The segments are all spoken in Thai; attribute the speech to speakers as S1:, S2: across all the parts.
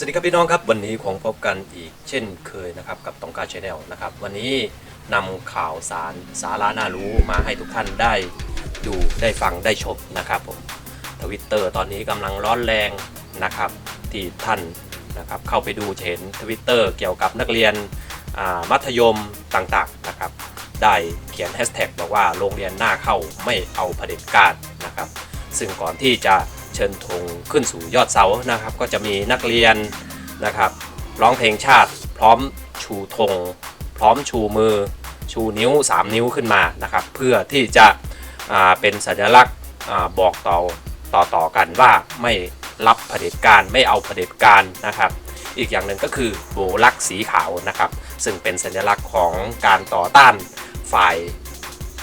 S1: สวัสดีครับพี่น้องครับวันนี้คงพบกันอีกเช่นเคยนะครับกับตองกาชาแนลนะครับวันนี้นำข่าวสารสาระน่ารู้มาให้ทุกท่านได้ดูได้ฟังได้ชมนะครับผมทวิตเตอร์ตอนนี้กำลังร้อนแรงนะครับที่ท่านนะครับเข้าไปดูเห็นทวิตเตอร์เกี่ยวกับนักเรียนมัธยมต่างๆนะครับได้เขียนแฮชแท็กบอกว่าโรงเรียนหน้าเข้าไม่เอาเผด็จการนะครับซึ่งก่อนที่จะ เชิญธงขึ้นสู่ยอดเสานะครับ ก็จะมีนักเรียนนะครับร้องเพลงชาติ พร้อมชูธงพร้อมชูมือชูนิ้ว 3 นิ้วขึ้นมานะครับ เพื่อที่จะเป็นสัญลักษณ์บอกต่อต่อต่อกันว่าไม่รับเผด็จการไม่เอาเผด็จการนะครับ อีกอย่างหนึ่งก็คือโบลักษ์สีขาวนะครับ ซึ่งเป็นสัญลักษณ์ของการต่อต้านฝ่าย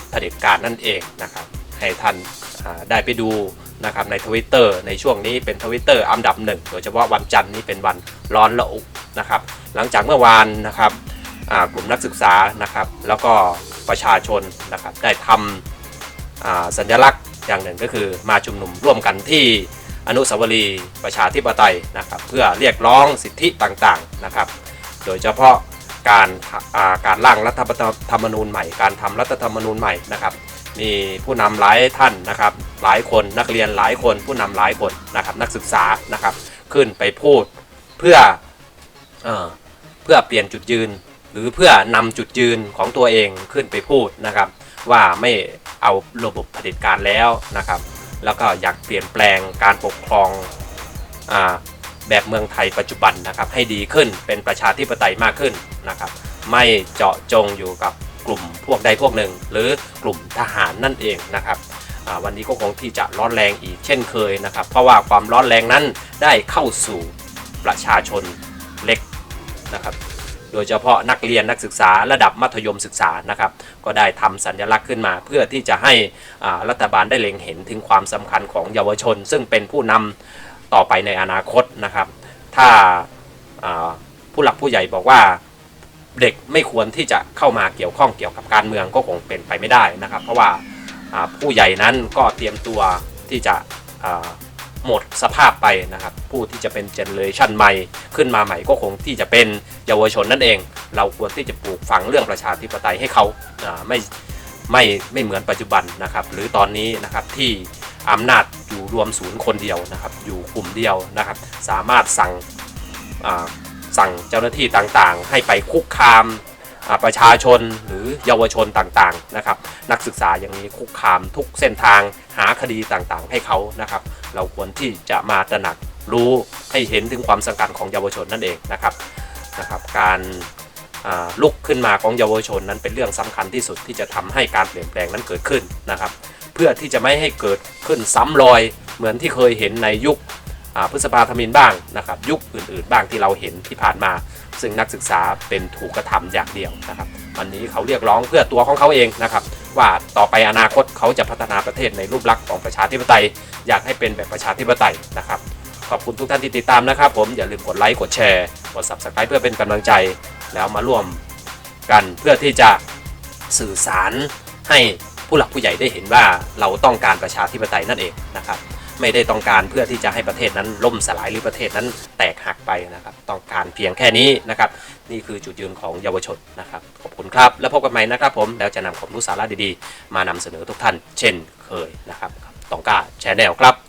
S1: เผด็จการนั่นเองนะครับ ให้ท่านได้ไปดู นะครับในทวิตเตอร์ในช่วงนี้เป็นทวิตเตอร์อันดับหนึ่งโดยเฉพาะวันจันทร์นี้เป็นวันร้อนระอุนะครับ หลังจากเมื่อวานนะครับกลุ่มนักศึกษานะครับ แล้วก็ประชาชนนะครับได้ทำสัญลักษณ์อย่างหนึ่งก็คือมาชุมนุมร่วมกันที่อนุสาวรีย์ประชาธิปไตยนะครับ เพื่อเรียกร้องสิทธิต่างๆนะครับ โดยเฉพาะ การการร่างรัฐธรรมนูญใหม่ การทำรัฐธรรมนูญใหม่นะครับ มีผู้นำหลายท่านนะครับ หลายคนนักเรียนหลายคน ผู้นำหลายคนนะครับ นักศึกษานะครับ ขึ้นไปพูดเพื่อเอเพื่อเปลี่ยนจุดยืน หรือเพื่อนำจุดยืนของตัวเองขึ้นไปพูดนะครับ ว่าไม่เอาระบบเผด็จการแล้วนะครับ แล้วก็อยากเปลี่ยนแปลงการปกครองอ่า แบบเมืองไทยปัจจุบันนะครับให้ดีขึ้นเป็นประชาธิปไตยมากขึ้นนะครับไม่เจาะจงอยู่กับกลุ่มพวกใดพวกหนึ่ง หรือกลุ่มทหารนั่นเองนะครับวันนี้ก็คงที่จะร้อนแรงอีกเช่นเคยนะครับ เพราะว่าความร้อนแรงนั้นได้เข้าสู่ประชาชนเล็กนะครับ โดยเฉพาะนักเรียนนักศึกษาระดับมัธยมศึกษานะครับ ก็ได้ทำสัญลักษณ์ขึ้นมา เพื่อที่จะให้รัฐบาลได้เล็งเห็นถึงความสำคัญของเยาวชน ซึ่งเป็นผู้นำ ต่อไปในอนาคตนะครับ ถ้าผู้หลักผู้ใหญ่บอกว่าเด็กไม่ควรที่จะเข้ามาเกี่ยวข้องเกี่ยวกับการเมืองก็คงเป็นไปไม่ได้นะครับ เพราะว่าผู้ใหญ่นั้นก็เตรียมตัวที่จะหมดสภาพไปนะครับ ผู้ที่จะเป็นเจเนอเรชันใหม่ขึ้นมาใหม่ก็คงที่จะเป็นเยาวชนนั่นเอง เราควรที่จะปลูกฝังเรื่องประชาธิปไตยให้เขาไม่ไม่ไม่เหมือนปัจจุบันนะครับ หรือตอนนี้นะครับที่อำนาจ อยู่รวมศูนย์คนเดียวนะครับ อยู่กลุ่มเดียวนะครับ สามารถสั่งสั่งเจ้าหน้าที่ต่างๆ ให้ไปคุกคามประชาชนหรือเยาวชนต่างๆนะครับ นักศึกษาอย่างนี้คุกคามทุกเส้นทางหาคดีต่างๆ ให้เขานะครับ เราควรที่จะมาตระหนักรู้ให้เห็นถึงความสำคัญของเยาวชนนั่นเองนะครับนะครับ การลุกขึ้นมาของเยาวชนนั้นเป็นเรื่องสำคัญที่สุดที่จะทำให้การเปลี่ยนแปลงนั้นเกิดขึ้นนะครับ เพื่อที่จะไม่ให้เกิดขึ้นซ้ำรอย เหมือนที่เคยเห็นในยุคพฤษภาธมินบ้างนะครับยุคอื่นๆ บ้างที่เราเห็นที่ผ่านมา ซึ่งนักศึกษาเป็นถูกกระทำอย่างเดียวนะครับวันนี้เขาเรียกร้องเพื่อตัวของเขาเองนะครับว่าต่อไปอนาคตเขาจะพัฒนาประเทศในรูปลักษณ์ของประชาธิปไตย อยากให้เป็นแบบประชาธิปไตยนะครับขอบคุณทุกท่านที่ติดตามนะครับ ผมอย่าลืมกดไลค์กดแชร์กด subscribe เพื่อเป็นกำลังใจ แล้วมาร่วมกันเพื่อที่จะสื่อสารให้ ผู้หลักผู้ใหญ่ได้เห็นว่าเราต้องการประชาธิปไตยนั่นเองนะครับไม่ได้ต้องการเพื่อที่จะให้ประเทศนั้นล่มสลายหรือประเทศนั้นแตกหักไปนะครับ ต้องการเพียงแค่นี้นะครับ นี่คือจุดยืนของเยาวชนนะครับ ขอบคุณครับ แล้วพบกันใหม่นะครับผม แล้วจะนำความรู้สาระดีๆ มานำเสนอทุกท่าน เช่นเคยนะครับต้องกล้าแชร์แนลครับ